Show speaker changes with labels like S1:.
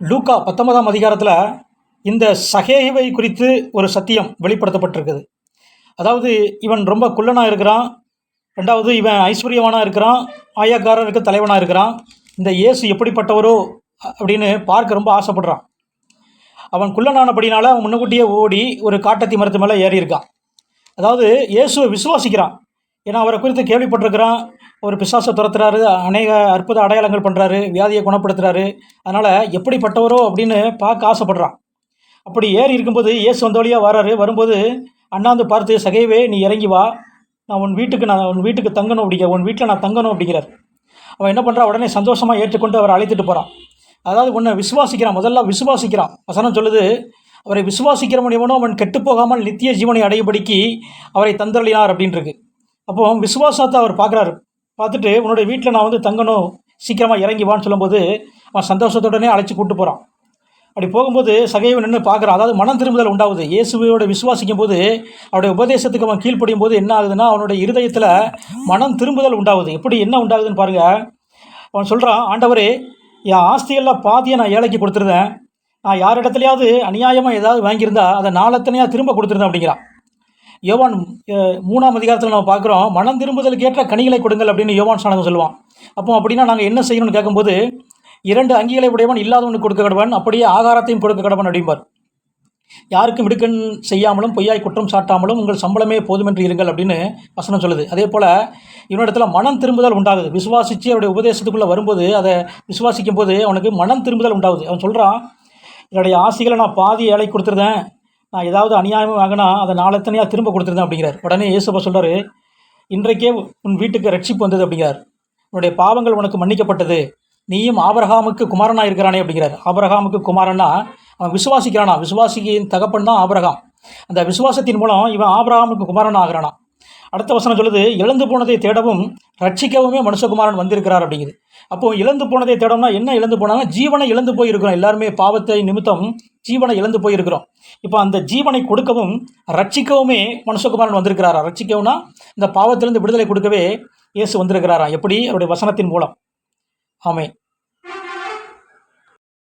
S1: லூக்கா பத்தொன்பதாம் அதிகாரத்தில் இந்த சகேவை குறித்து ஒரு சத்தியம் வெளிப்படுத்தப்பட்டிருக்குது. அதாவது இவன் ரொம்ப குள்ளனாக இருக்கிறான். ரெண்டாவது இவன் ஐஸ்வர்யவானாக இருக்கிறான். ஆயாக்காரருக்கு தலைவனாக இருக்கிறான். இந்த இயேசு எப்படிப்பட்டவரோ அப்படின்னு பார்க்க ரொம்ப ஆசைப்படுறான். அவன் குள்ளனானபடினால அவன் முன்னுக்கூட்டியே ஓடி ஒரு காட்டத்தி மரத்து மேலே ஏறி இருக்கான் அதாவது இயேசுவை விசுவாசிக்கிறான். ஏன்னா அவரை குறித்து கேள்விப்பட்டிருக்கிறான் ஒரு பிசாசை துரத்துறாரு அநேக அற்புத அடையாளங்கள் பண்ணுறாரு வியாதியை குணப்படுத்துறாரு. அதனால் எப்படிப்பட்டவரோ அப்படின்னு பார்க்க ஆசைப்படுறான். அப்படி ஏறி இருக்கும்போது இயேசு வந்த வழியாக வராரு. வரும்போது அண்ணாந்து பார்த்து சகைவே நீ இறங்கி வா. நான் உன் வீட்டுக்கு நான் உன் வீட்டுக்கு தங்கணும் அப்படிங்கிற உன் வீட்டில் நான் தங்கணும் அப்படிங்கிறார். அவன் என்ன பண்ணுறான் உடனே சந்தோஷமாக ஏற்றுக்கொண்டு அவரை அழைத்துட்டு போகிறான் அதாவது உன்னை விசுவாசிக்கிறான். முதல்ல விசுவாசிக்கிறான். வசனம் சொல்லுது அவரை விசுவாசிக்கிறவன் எவனோ அவன் கெட்டு போகாமல் நித்திய ஜீவனை அடையும்படிக்கு அவரை தந்தரளினார் அப்படின்னு அப்போ விசுவாசத்தை அவர் பார்க்குறாரு. பார்த்துட்டு உன்னுடைய வீட்டில் நான் வந்து தங்கணும். சீக்கிரமாக இறங்கி வான்னு சொல்லும்போது அவன் சந்தோஷத்துடனே அழைச்சி கூட்டு போகிறான் அப்படி போகும்போது சகைவன் நின்று பார்க்குறான். அதாவது மனம் திரும்புதல் உண்டாகுது. இயேசுவோட விசுவாசிக்கும் போது அவருடைய உபதேசத்துக்கு அவன் கீழ்ப்படியும் போது என்ன ஆகுதுன்னா அவனுடைய இருதயத்தில் மனம் திரும்புதல் உண்டாகுது. எப்படி என்ன உண்டாகுதுன்னு பாருங்கள் அவன் சொல்கிறான் ஆண்டவரே என் ஆஸ்தியெல்லாம் பாதியை நான் ஏழைக்கு கொடுத்துருந்தேன். நான் யார் இடத்துலையாவது அநியாயமாக ஏதாவது வாங்கியிருந்தா அதை நாளத்தனையாக திரும்ப கொடுத்துருந்தேன் அப்படிங்கிறான். யோவான் மூணாம் அதிகாரத்தில் நம்ம பார்க்குறோம் மனம் திரும்புதலுக்கு ஏற்ற கனிகளை கொடுங்கள் அப்படின்னு யோவான் சாணகம் சொல்லுவான். அப்போ அப்படின்னா நாங்கள் என்ன செய்யணும்னு கேட்கும்போது இரண்டு அங்கிகளை உடையவன் இல்லாதவனுக்கு கொடுக்க கடவன் அப்படியே ஆகாரத்தையும் கொடுக்க கடவன் அப்படிம்பார். யாருக்கும் விடுக்கன் செய்யாமலும் பொய்யாய் குற்றம் சாட்டாமலும் உங்கள் சம்பளமே போதுமென்று இருங்கள் அப்படின்னு வசனம் சொல்லுது. அதே போல் இவனிடத்தில் மனம் திரும்புதல் உண்டாகுது. விசுவாசித்து அவருடைய உபதேசத்துக்குள்ளே வரும்போது அதை விசுவாசிக்கும் போது அவனுக்கு மனம் திரும்புதல் உண்டாகுது. அவன் சொல்கிறான் என்னுடைய ஆசைகளை நான் பாதி ஏழை கொடுத்துருந்தேன் நான் ஏதாவது அநியாயமும் வாங்கினா அதை நாளத்தனையாக திரும்ப கொடுத்துருந்தேன் அப்படிங்கிறார். உடனே இயேசுப்பா சொல்கிறார் இன்றைக்கே உன் வீட்டுக்கு ரட்சிப்பு வந்தது அப்படிங்கிறார். உன்னுடைய பாவங்கள் உனக்கு மன்னிக்கப்பட்டது. நீயும் ஆபரகாமுக்கு குமாரனாக இருக்கிறானே அப்படிங்கிறார். ஆபரகாமுக்கு குமாரன்னா அவன் விசுவாசிக்கிறானா? விசுவாசியின் தகப்பன் தான் ஆபரகாம். அந்த விசுவாசத்தின் மூலம் இவன் ஆபரகாமுக்கு குமாரன் ஆகிறானா அடுத்த வசனம் சொல்லுது இழந்து போனதை தேடவும் ரட்சிக்கவுமே மனுஷகுமாரன் வந்திருக்கிறார் அப்படிங்குது. அப்போ இழந்து போனதை தேடவும்னா என்ன இழந்து போனாங்கன்னா ஜீவனை இழந்து போயிருக்கிறோம். எல்லாருமே பாவத்தை நிமித்தம் ஜீவனை இழந்து போயிருக்கிறோம். இப்போ அந்த ஜீவனை கொடுக்கவும் ரட்சிக்கவுமே மனுஷகுமாரன் வந்திருக்கிறாரா? ரட்சிக்கவும்னா இந்த பாவத்திலிருந்து விடுதலை கொடுக்கவே இயேசு வந்திருக்கிறாரா? எப்படி? அவருடைய வசனத்தின் மூலம். ஆமே